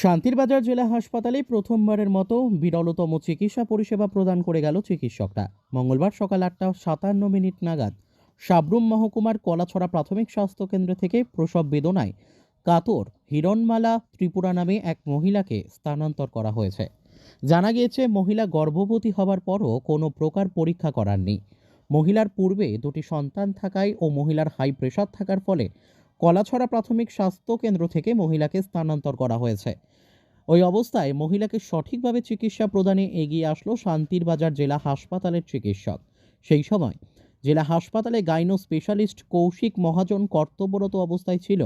শান্তিরবাজার জেলা হাসপাতালে প্রথমবারের মতো বিরলতম চিকিৎসা পরিষেবা প্রদান করে গেল চিকিৎসকরা। মঙ্গলবার সকাল আটটা সাতান্ন মিনিট নাগাদ সাবরুম মহকুমার কলাছড়া প্রাথমিক স্বাস্থ্য কেন্দ্র থেকে প্রসব বেদনায় কাতর হিরণমালা ত্রিপুরা নামে এক মহিলাকে স্থানান্তর করা হয়েছে। জানা গিয়েছে, মহিলা গর্ভবতী হবার পরও কোনো প্রকার পরীক্ষা করার নেই মহিলার পূর্বে দুটি সন্তান থাকায় ও মহিলার হাই প্রেশার থাকার ফলে কলাছড়া প্রাথমিক স্বাস্থ্য কেন্দ্র থেকে মহিলাকে স্থানান্তর করা হয়েছে। ওই অবস্থায় মহিলাকে সঠিকভাবে চিকিৎসা প্রদানে এগিয়ে আসলো শান্তির বাজার জেলা হাসপাতালের চিকিৎসক। সেই সময় জেলা হাসপাতালে গাইনো স্পেশালিস্ট কৌশিক মহাজন কর্তব্যরত অবস্থায় ছিল।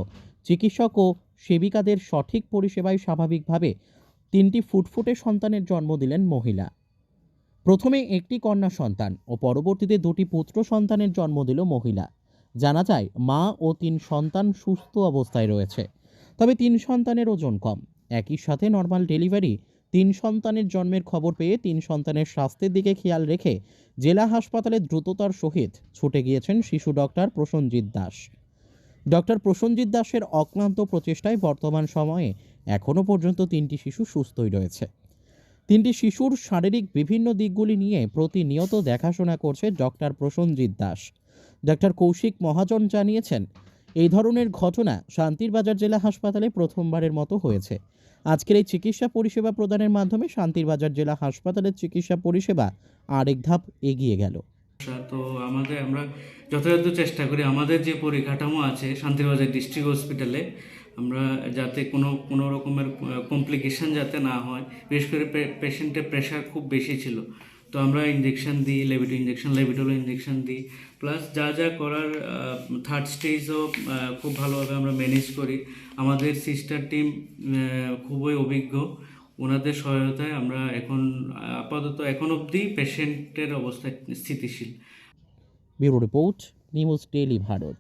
চিকিৎসক ও সেবিকাদের সঠিক পরিষেবায় স্বাভাবিকভাবে তিনটি ফুটফুটে সন্তানের জন্ম দিলেন মহিলা। প্রথমে একটি কন্যা সন্তান ও পরবর্তীতে দুটি পুত্র সন্তানের জন্ম দিল মহিলা। জানা যায়, মা ও তিন সন্তান সুস্থ অবস্থায় রয়েছে। তবে তিন সন্তানের ওজন কম। একই সাথে নর্মাল ডেলিভারি, তিন সন্তানের জন্মের খবর পেয়ে তিন সন্তানের স্বাস্থ্যের দিকে খেয়াল রেখে জেলা হাসপাতালে দ্রুততার সহিত ছুটে গিয়েছেন শিশু ডক্টর প্রসঞ্জিৎ দাস। ডক্টর প্রসঞ্জিৎ দাসের অক্লান্ত প্রচেষ্টায় বর্তমান সময়ে এখনও পর্যন্ত তিনটি শিশু সুস্থই রয়েছে। তিনটি শিশুর শারীরিক বিভিন্ন দিকগুলি নিয়ে প্রতিনিয়ত দেখাশোনা করছে ডক্টর প্রসঞ্জিৎ দাস। ডক্টর কৌশিক মহাজন জানিয়েছেন, এই ধরনের ঘটনা শান্তির বাজার জেলা হাসপাতালে প্রথমবারের মতো হয়েছে। আজকের এই চিকিৎসা পরিষেবা প্রদানের মাধ্যমে শান্তির বাজার জেলা হাসপাতালের চিকিৎসা পরিষেবা আরেক ধাপ এগিয়ে গেল। তো আমাদের আমরা যথাযথ চেষ্টা করি, আমাদের যে পরিকাঠামো আছে শান্তিবাজার ডিস্ট্রিক্ট হসপিটালে, আমরা যাতে কোনো কোনো রকমের কমপ্লিকেশন যাতে না হয়, বিশেষ করে পেশেন্টের প্রেশার খুব বেশি ছিল। তো আমরা ইঞ্জেকশন দিই লেবিটো ইঞ্জেকশন লেবিটোলো ইঞ্জেকশন দিই। প্লাস যা যা করার থার্ড স্টেজও খুব ভালোভাবে আমরা ম্যানেজ করি। আমাদের সিস্টার টিম খুবই অভিজ্ঞ। ওনাদের সহায়তায় আমরা এখন, আপাতত এখন অবধি পেশেন্টের অবস্থা স্থিতিশীল। Bureau report, news daily Bharat.